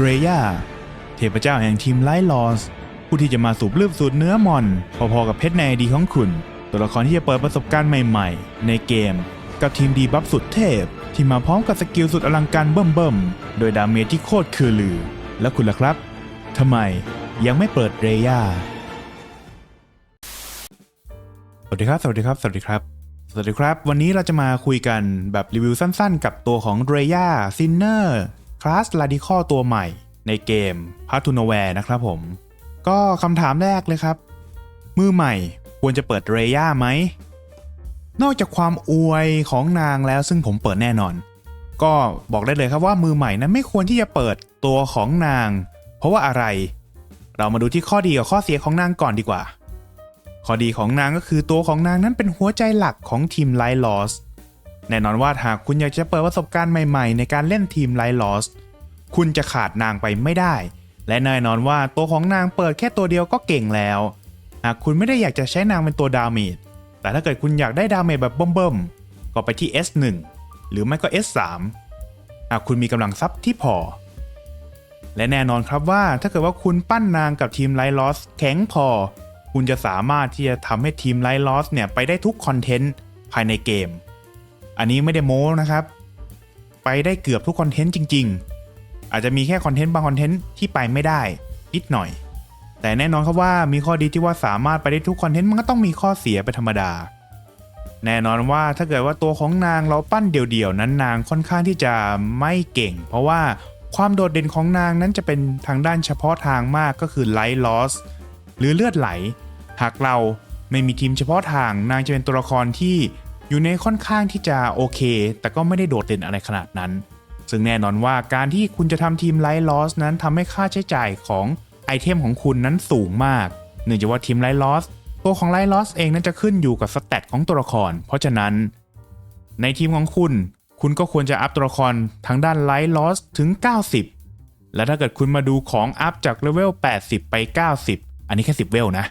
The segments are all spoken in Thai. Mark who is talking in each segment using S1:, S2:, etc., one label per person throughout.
S1: เดรยาเทพเจ้าแห่งทีมไลท์ลอสผู้ที่จะมาสูบลืบสูดเนื้อมอน พอๆกับเพชรในดีของคุณ ตัวละครที่จะเปิดประสบการณ์ใหม่ๆ ในเกม กับทีมดีบัฟสุดเทพ ที่มาพร้อมกับสกิลสุดอลังการเบิ่มๆ โดยดาเมจที่โคตรคือลือ แล้วคุณล่ะครับทำไมยังไม่เปิดเรย่าสวัสดีครับสวัสดีครับ สวัสดีครับสวัสดีครับ วันนี้เราจะมาคุยกันแบบรีวิวสั้นๆ กับตัวของเรย่าซินเนอร์ คลาสลาดิคอตัวใหม่ในเกมพาร์ทูนแวร์นะครับผม ก็คำถามแรกเลยครับ มือใหม่ควรจะเปิดเรย่าไหม นอกจากความอวยของนางแล้วซึ่งผมเปิดแน่นอน ก็บอกได้เลยครับว่ามือใหม่นั้นไม่ควรที่จะเปิดตัวของนาง เพราะว่าอะไร เรามาดูที่ข้อดีกับข้อเสียของนางก่อนดีกว่า ข้อดีของนางก็คือตัวของนางนั้นเป็นหัวใจหลักของทีมไลท์ลอส แน่นอนว่าหากคุณอยากจะเปิดประสบการณ์ใหม่ๆ ในการเล่นทีมไลท์ลอสคุณจะขาดนางไปไม่ได้ และแน่นอนว่าตัวของนางเปิดแค่ตัวเดียวก็เก่งแล้ว หากคุณไม่ได้อยากจะใช้นางเป็นตัวดาเมจแต่ถ้าเกิดคุณอยากได้ดาเมจแบบเบิ่มๆก็ไปที่ S1 หรือไม่ก็ S3 หากคุณมีกำลังทรัพย์ที่พอ และแน่นอนครับว่าถ้าเกิดว่าคุณปั้นนางกับทีมไลท์ลอสแข็งพอ คุณจะสามารถที่จะทำให้ทีมไลท์ลอสเนี่ยไปได้ทุกคอนเทนต์ภายในเกม อันนี้ไม่ได้โม้นะครับ ไปได้เกือบทุกคอนเทนต์จริง ๆ อาจจะมีแค่คอนเทนต์บางคอนเทนต์ที่ไปไม่ได้นิดหน่อย แต่แน่นอนครับว่ามีข้อดีที่ว่าสามารถไปได้ทุกคอนเทนต์มันก็ต้องมีข้อเสียเป็นธรรมดา แน่นอนว่าถ้าเกิดว่าตัวของนางเราปั้นเดี่ยวๆนั้นนางค่อนข้างที่จะไม่เก่ง เพราะว่าความโดดเด่นของนางนั้นจะเป็นทางด้านเฉพาะทางมากก็คือไลท์ลอสหรือเลือดไหล หากเราไม่มีทีมเฉพาะทางนางจะเป็นตัวละครที่ อยู่ในค่อนข้างที่จะโอเค แต่ก็ไม่ได้โดดเด่นอะไรขนาดนั้น ซึ่งแน่นอนว่าการที่คุณจะทำทีมไลท์ลอสนั้นทำให้ค่าใช้จ่ายของไอเทมของคุณนั้นสูงมาก เนื่องจากว่าทีมไลท์ลอสตัวของไลท์ลอสเองนั้นจะขึ้นอยู่กับสเตตของตัวละคร เพราะฉะนั้น ในทีมของคุณ คุณก็ควรจะอัพตัวละครทางด้านไลท์ลอสถึง 90 และถ้าเกิดคุณมาดูของอัพจากเลเวล 80 ไป 90 อันนี้แค่ 10 เวลนะ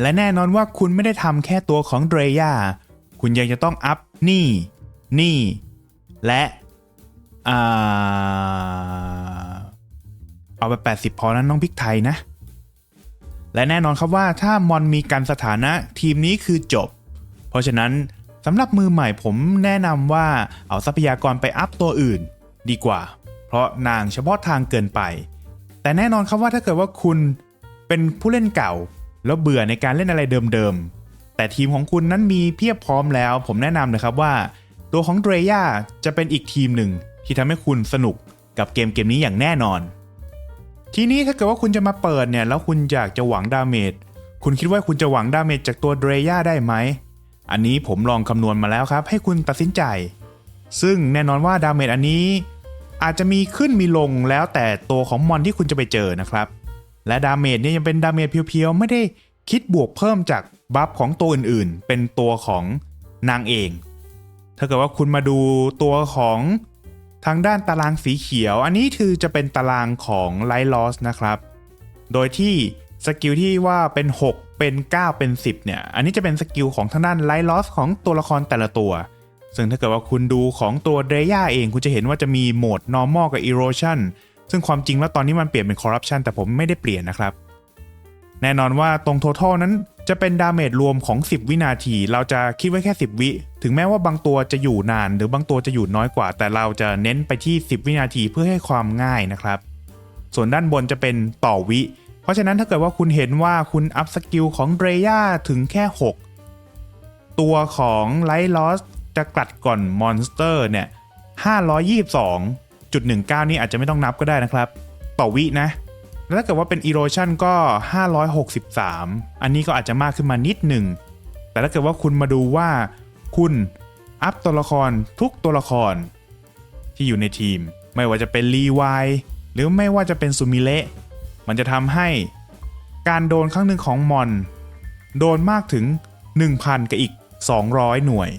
S1: และแน่นอนว่าคุณไม่ได้ทำแค่ตัวของเดรย่าคุณยังจะต้องอัพนี่ นี่ และอเอาไป 80 พอนั้นน้องพริกไทยนะ และแน่นอนครับว่าถ้ามอนมีการสถานะทีมนี้คือจบ เพราะฉะนั้นสำหรับมือใหม่ผมแนะนำว่าเอาทรัพยากรไปอัพตัวอื่นดีกว่า เพราะนางเฉพาะทางเกินไป แต่แน่นอนครับว่าถ้าเกิดว่าคุณเป็นผู้เล่นเก่า แล้วเบื่อในการเล่นอะไรเดิมๆ แต่ทีมของคุณนั้นมีเพียบพร้อมแล้ว ผมแนะนำนะครับว่า ตัวของเดรย่าจะเป็นอีกทีมหนึ่งที่ทำให้คุณสนุกกับเกมเกมนี้อย่างแน่นอน ทีนี้ถ้าเกิดว่าคุณจะมาเปิดเนี่ยแล้วคุณอยากจะหวังดาเมจคุณคิดว่าคุณจะหวังดาเมจจากตัวเดรย่าได้ไหมอันนี้ผมลองคำนวณมาแล้วครับ ให้คุณตัดสินใจ ซึ่งแน่นอนว่าดาเมจอันนี้อาจจะมีขึ้นมีลงแล้วแต่ตัวของมอนที่คุณจะไปเจอนะครับ และดาเมจเนี่ยยังเป็นดาเมจเพียวๆ ไม่ได้คิดบวกเพิ่มจากบัฟของตัวอื่นๆ เป็นตัวของนางเอง ถ้าเกิดว่าคุณมาดูตัวของทางด้านตารางสีเขียว อันนี้คือจะเป็นตารางของไลท์ลอสนะครับ โดยที่สกิลที่ว่าเป็น 6 เป็น 9 เป็น 10 เนี่ย อันนี้จะเป็นสกิลของทางด้านไลท์ลอสของตัวละครแต่ละตัว ซึ่งถ้าเกิดว่าคุณดูของตัวเดรย่าเอง คุณจะเห็นว่าจะมีโหมด normal กับ erosion ซึ่งความจริงแล้วตอนนี้มันเปลี่ยนเป็น corruption แต่ผมไม่ได้เปลี่ยนนะครับ แน่นอนว่าตรง total นั้นจะเป็นดาเมจรวมของ 10 วินาที เราจะคิดไว้แค่ 10 วิ ถึงแม้ว่าบางตัวจะอยู่นาน หรือบางตัวจะอยู่น้อยกว่า แต่เราจะเน้นไปที่ 10 วินาทีเพื่อให้ความง่ายนะครับ ส่วนด้านบนจะเป็นต่อวิ เพราะฉะนั้นถ้าเกิดว่าคุณเห็นว่าคุณอัพสกิลของเดรย่าถึงแค่ 6 ตัวของไลท์ลอสจะกลัดก่อนมอนสเตอร์เนี่ย522 522.19 นี่อาจจะไม่ต้องนับก็ได้นะครับ ต่อวินะ แล้วถ้าเกิดว่าเป็น erosion ก็ 563 อันนี้ก็อาจจะมากขึ้นมานิดหนึ่ง แต่ถ้าเกิดว่าคุณมาดูว่า คุณอัพตัวละครทุกตัวละคร ที่อยู่ในทีม ไม่ว่าจะเป็นรีวายหรือไม่ว่าจะเป็นซูมิเละมันจะทำให้การโดนครั้งหนึ่งของมอน โดนมากถึง 1,000 กับอีก 200 หน่วย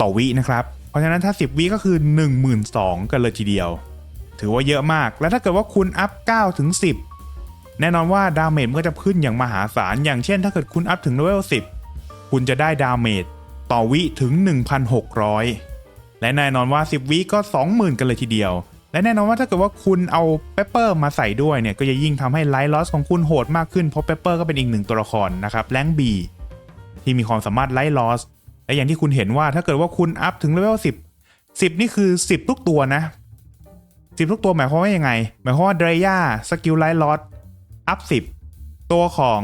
S1: ต่อวินะครับ เพราะฉะนั้นถ้า 10 วิก็คือ 12,000 กันเลยทีเดียว ถือว่าเยอะมาก แล้วถ้าเกิดว่าคุณอัพ9ถึง10 แน่นอนว่าดาเมจมันก็จะขึ้นอย่างมหาศาล อย่างเช่นถ้าเกิดคุณอัพถึงเลเวล10 คุณจะได้ดาเมจต่อวิถึง 1,600 และแน่นอนว่า 10 วิก็ 20,000 กันเลยทีเดียว และแน่นอนว่าถ้าเกิดว่าคุณเอาเปปเปอร์มาใส่ด้วยเนี่ยก็จะยิ่งทำให้ไลท์ลอสของคุณโหดมากขึ้นเพราะเปปเปอร์ก็เป็นอีกหนึ่งตัวละครนะครับแรงบีที่มีความสามารถไลท์ลอสและอย่างที่คุณเห็นว่าถ้าเกิดว่าคุณอัพถึงเลเวล10 10 นี่คือ 10 ทุกตัวนะ 10ทุกตัวหมายความว่ายังไง หมายความว่าเดรย่าสกิลไลท์ลอสอัพ10ตัวของ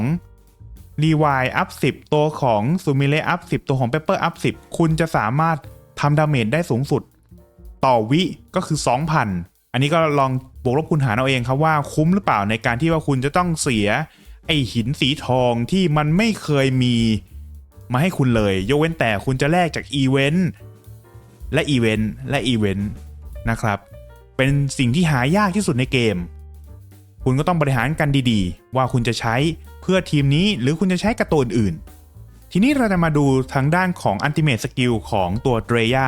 S1: รีวายอัพ10ตัวของซูมิเลอัพ10ตัวของเปเปอร์อัพ10คุณจะสามารถทำดาเมจได้สูงสุด ต่อวิก็คือ 2,000 อันนี้ก็ลองบวกลบคูณหารเอาเองครับว่าคุ้มหรือเปล่าในการที่ว่าคุณจะต้องเสีย ไอหินสีทองที่มันไม่เคยมีมาให้คุณเลย ยกเว้นแต่คุณจะแลกจากอีเวนต์และอีเวนต์และอีเวนต์นะครับ เป็นสิ่งที่หายากที่สุดในเกม คุณก็ต้องบริหารกันดีๆ ว่าคุณจะใช้เพื่อทีมนี้หรือคุณจะใช้กับตัวอื่น ทีนี้เราจะมาดูทางด้านของอันติเม e สกิลของตัวเดรย่า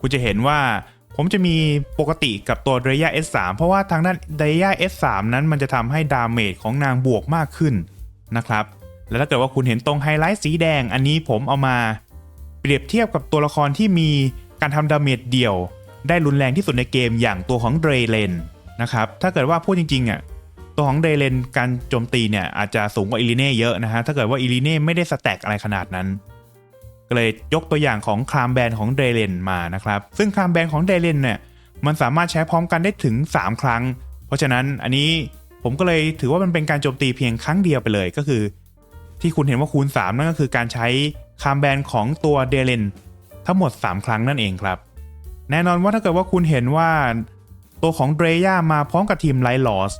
S1: คุณจะเห็นว่าผมจะมีปกติกับตัวเดรย่า S3 เพราะว่าทางด้านเดรย่า S3 นั้นมันจะทำให้ดาเมจของนางบวกมากขึ้นนะครับ แล้วถ้าเกิดว่าคุณเห็นตรงไฮไลท์สีแดงอันนี้ผมเอามา เปรียบเทียบกับตัวละครที่มีการทำดาเมจเดี่ยว ได้รุนแรงที่สุดในเกมอย่างตัวของเดรเลนนะครับถ้าเกิดว่าพูดจริงๆอะตัวของเดรเลนการโจมตีเนี่ยอาจจะสูงกว่าอิลิเน่เยอะนะฮะถ้าเกิดว่าอิลิเน่ไม่ได้สแต็กอะไรขนาดนั้น ก็เลยยกตัวอย่างของคลามแบนของเดรเลนมานะครับ ซึ่งคลามแบนของเดรเลนเนี่ยมันสามารถใช้พร้อมกันได้ถึง 3 ครั้ง เพราะฉะนั้นอันนี้ผมก็เลยถือว่ามันเป็นการโจมตีเพียงครั้งเดียวไปเลยก็คือ ที่คุณเห็นว่าคูณ 3 นั่นก็คือการใช้คามแบนของตัวเดเลนทั้งหมด 3 ครั้งนั่นเองครับ แน่นอนว่าถ้าเกิดว่าคุณเห็นว่า ตัวของเดรย่ามาพร้อมกับทีมไลท์ลอส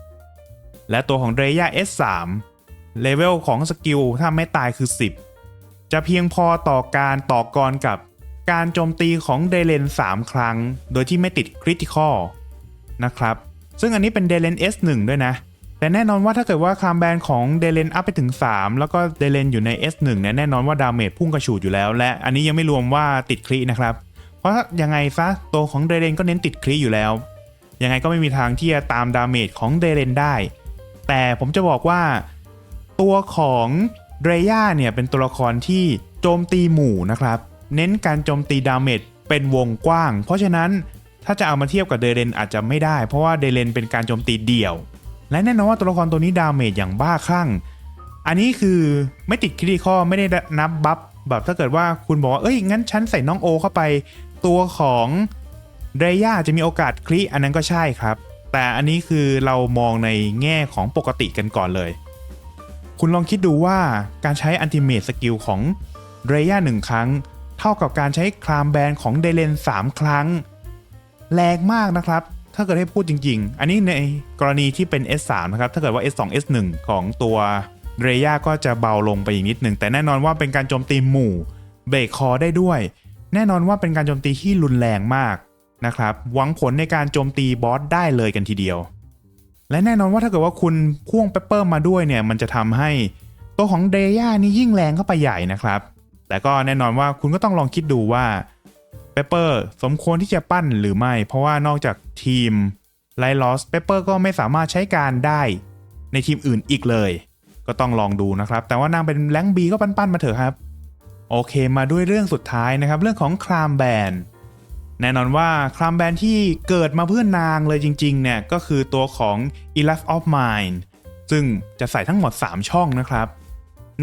S1: และตัวของเดรย่า S3 เลเวลของสกิลถ้าไม่ตายคือ 10 จะเพียงพอต่อการต่อกรกับการโจมตีของเดเลน 3 ครั้ง โดยที่ไม่ติดคริติคอลนะครับ ซึ่งอันนี้เป็นเดเลน S1 ด้วยนะ แต่แน่นอนว่าถ้าเกิดว่าคามแบนของเดเลนอัพไปถึง 3 แล้วก็เดเลนอยู่ใน S1 เนี่ยแน่นอนว่าดาเมจพุ่งกระฉูดอยู่แล้ว และอันนี้ยังไม่รวมว่าติดครินะครับ เพราะยังไงซะตัวของเดเลนก็เน้นติดคริอยู่แล้ว ยังไงก็ไม่มีทางที่จะตามดาเมจของเดเลนได้ แต่ผมจะบอกว่า ตัวของเดรย่าเนี่ยเป็นตัวละครที่โจมตีหมู่นะครับ เน้นการโจมตีดาเมจเป็นวงกว้าง เพราะฉะนั้นถ้าจะเอามาเทียบกับเดเลนอาจจะไม่ได้ เพราะว่าเดเลนเป็นการโจมตีเดี่ยว และแน่นอนว่าตัวละครตัวนี้ดาเมจอย่างบ้าคลั่ง อันนี้คือไม่ติดคริติคอไม่ได้นับบัฟแบบถ้าเกิดว่าคุณบอกว่าเอ้ยงั้นฉันใส่น้องโอเข้าไป ตัวของเรย่าจะมีโอกาสคริอันนั้นก็ใช่ครับ แต่อันนี้คือเรามองในแง่ของปกติกันก่อนเลย คุณลองคิดดูว่าการใช้อันติเม e สกิลของเรย่าหนึ่งครั้ง เท่ากับการใช้คลามแบนของเดเลน3 ครั้ง แรงมากนะครับ ถ้าเกิดให้พูดจริง ๆ อันนี้ในกรณีที่เป็น S3 นะครับ ถ้าเกิดว่า S2 S1 ของตัวเรย่าก็จะเบาลงไปอีกนิดหนึ่งแต่แน่นอนว่าเป็นการโจมตีหมู่เบรกคอได้ด้วย แน่นอนว่าเป็นการโจมตีที่รุนแรงมากนะครับหวังผลในการโจมตีบอสได้เลยกันทีเดียว และแน่นอนว่าถ้าเกิดว่าคุณพ่วงเปเปอร์มาด้วยเนี่ยมันจะทำให้ตัวของเดย่านี่ยิ่งแรงเข้าไปใหญ่นะครับ แต่ก็แน่นอนว่าคุณก็ต้องลองคิดดูว่าเปเปอร์สมควรที่จะปั้นหรือไม่ เพราะว่านอกจากทีมไลลอสเปปเปอร์ก็ไม่สามารถใช้การได้ในทีมอื่นอีกเลย ก็ต้องลองดูนะครับ แต่ว่านางเป็นแรงบีก็ปั้นๆมาเถอะครับ โอเคมาด้วยเรื่องสุดท้ายนะครับ เรื่องของคลามแบนแน่นอนว่าคลามแบนที่เกิดมาเพื่อนนางเลยจริงๆเนี่ยก็คือตัวของ e l a f of Mine ซึ่งจะใส่ทั้งหมด 3 ช่องนะครับ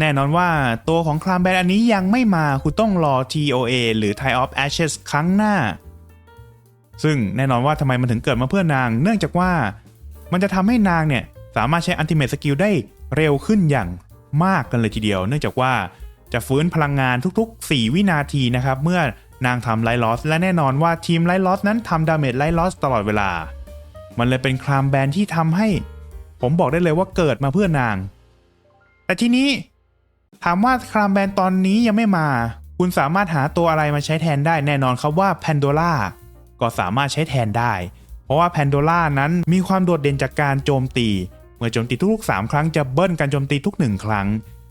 S1: แน่นอนว่าตัวของคลามแบนอันนี้ยังไม่มาคุณต้องรอ TOA หรือ Tie of Ashes ครั้งหน้า ซึ่งแน่นอนว่าทำไมมันถึงเกิดมาเพื่อนาง เนื่องจากว่ามันจะทำให้นางเนี่ยสามารถใช้ Ultimate Skill ได้เร็วขึ้นอย่างมากกันเลยทีเดียว เนื่องจากว่า จะฟื้นพลังงานทุกๆ 4 วินาทีนะครับ เมื่อนางทำไลท์ลอสและแน่นอนว่าทีมไลท์ลอสนั้นทำดาเมจไลท์ลอสตลอดเวลา มันเลยเป็นคลามแบนที่ทำให้ ผมบอกได้เลยว่าเกิดมาเพื่อนาง แต่ทีนี้ ถามว่าคลามแบนตอนนี้ยังไม่มา คุณสามารถหาตัวอะไรมาใช้แทนได้แน่นอนครับว่าแพนโดล่าก็สามารถใช้แทนได้ เพราะว่าแพนโดล่านั้นมีความโดดเด่นจากการโจมตี เมื่อโจมตีทุกๆ3ครั้งจะเบิ้ลการโจมตีทุก 1 ครั้ง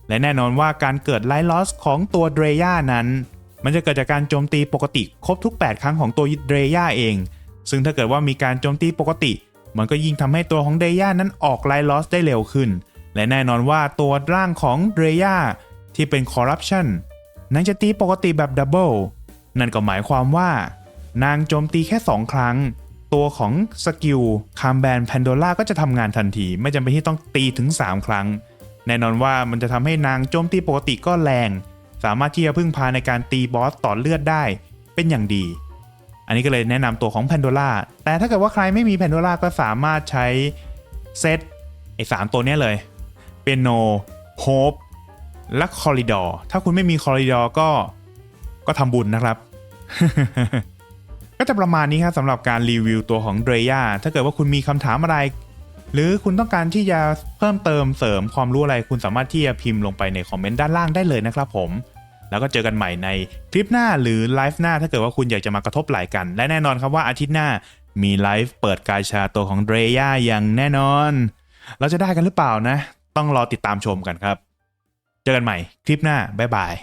S1: และแน่นอนว่าการเกิดไลท์ลอสของตัวเดรย่านั้น มันจะเกิดจากการโจมตีปกติครบทุก 8 ครั้งของตัวเดรย่าเอง ซึ่งถ้าเกิดว่ามีการโจมตีปกติ มันก็ยิ่งทำให้ตัวของเดรย่านั้นออกไลท์ลอสได้เร็วขึ้น และแน่นอนว่าตัวร่างของเดรย่าที่เป็นคอร์รัปชันนั้นจะตีปกติแบบดับเบิลนั่นก็หมายความว่า นางโจมตีแค่ 2 ครั้ง ตัวของสกิลคามแบนแพนโดล่าก็จะทำงานทันที ไม่จำเป็นที่ต้องตีถึง 3 ครั้ง แน่นอนว่ามันจะทำให้นางโจมตีปกติก็แรง สามารถที่จะพึ่งพาในการตีบอสต่อเลือดได้เป็นอย่างดี อันนี้ก็เลยแนะนำตัวของแพนโดล่าแต่ถ้าเกิดว่าใครไม่มีแพนโดล่าก็สามารถใช้เซตไอ้สามตัวนี้เลยเปียโนโฮปและคอริดอร์ถ้าคุณไม่มีคอริดอร์ก็ก็ทำบุญนะครับ ก็จะประมาณนี้ครับสำหรับการรีวิวตัวของเดรย่าถ้าเกิดว่าคุณมีคำถามอะไร หรือคุณต้องการที่จะเพิ่มเติมเสริมความรู้อะไรคุณสามารถที่จะพิมพ์ลงไปในคอมเมนต์ด้านล่างได้เลยนะครับผม แล้วก็เจอกันใหม่ในคลิปหน้าหรือไลฟ์หน้าถ้าเกิดว่าคุณอยากจะมากระทบไหล่กัน และแน่นอนครับว่าอาทิตย์หน้ามีไลฟ์เปิดกาชาตัวของเดรย่าอย่างแน่นอน เราจะได้กันหรือเปล่านะ ต้องรอติดตามชมกันครับ เจอกันใหม่คลิปหน้าบ๊ายบาย